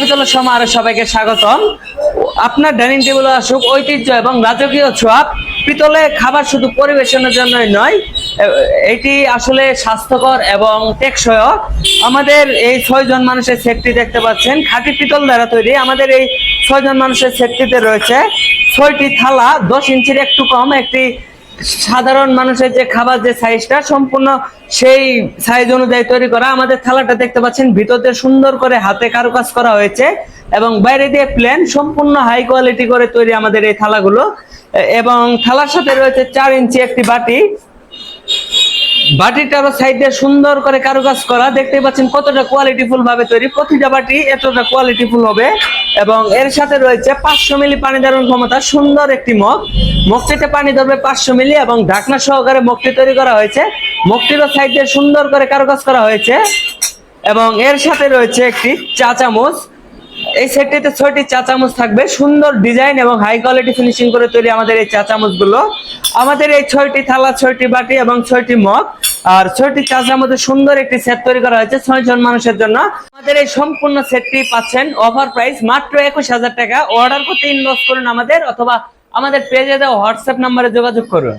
পিতলের সবাইকে স্বাগতম। আপনার ডাইনিং টেবিল আসুক, ঐতিহ্য এবং রাজকীয় পিতলে খাবার শুধু পরিবেশনের জন্যই নয় এটি আসলে স্বাস্থ্যকর এবং আমাদের এই ছয়জন মানুষের দেখতে পাচ্ছেন। খাঁটি পিতল দ্বারা তৈরি আমাদের এই ছয়জন মানুষের সেটটিতে রয়েছে। ছয়টি থালা দশ ইঞ্চির একটু কম, একটি সাধারণ মানুষের যে খাবার যে সাইজটা সম্পূর্ণ সেই সাইজ অনুযায়ী তৈরি করা। আমাদের থালাটা দেখতে পাচ্ছেন, ভিতরতে সুন্দর করে হাতে কারুকাজ করা হয়েছে এবং বাইরে দিয়ে প্লেন সম্পূর্ণ হাই কোয়ালিটি করে তৈরি আমাদের এই থালাগুলো। এবং থালার সাথে রয়েছে চার ইঞ্চি একটি বাটি। বাটিটারও সাইডে সুন্দর করে কারুকাজ করা। দেখতে পাচ্ছেন কতটা কোয়ালিটিফুল ভাবে তৈরি। প্রতিটা বাটি এতটা কোয়ালিটিফুল হবে। এবং এর সাথে রয়েছে পাঁচশো মিলি পানি ধারণ ক্ষমতা, সুন্দর একটি মগ। মগটিতে পানি ধরবে পাঁচশো মিলি এবং ঢাকনা সহকারে মগটি তৈরি করা হয়েছে। মগটিরও সাইডে সুন্দর করে কারুকাজ করা হয়েছে। এবং এর সাথে রয়েছে একটি চা চামচ। এই সেটটিতে ছয়টি চা চামচ থাকবে। সুন্দর ডিজাইন এবং হাই কোয়ালিটি ফিনিশিং করে তৈরি আমাদের এই চা চামচগুলো আমাদের এই ছয়টি থালা, ছয়টি বাটি এবং ছয়টি মগ। আর ছয়টি চার্জার মধ্যে সুন্দর একটি সেট তৈরি করা হয়েছে ছয় জন মানুষের জন্য। আমাদের এই সম্পূর্ণ সেটটি পাচ্ছেন অফার প্রাইস মাত্র একুশ হাজার টাকা। অর্ডার করতে ইনবক্স করুন আমাদের অথবা আমাদের পেজে দেওয়া হোয়াটসঅ্যাপ নাম্বারে যোগাযোগ করুন।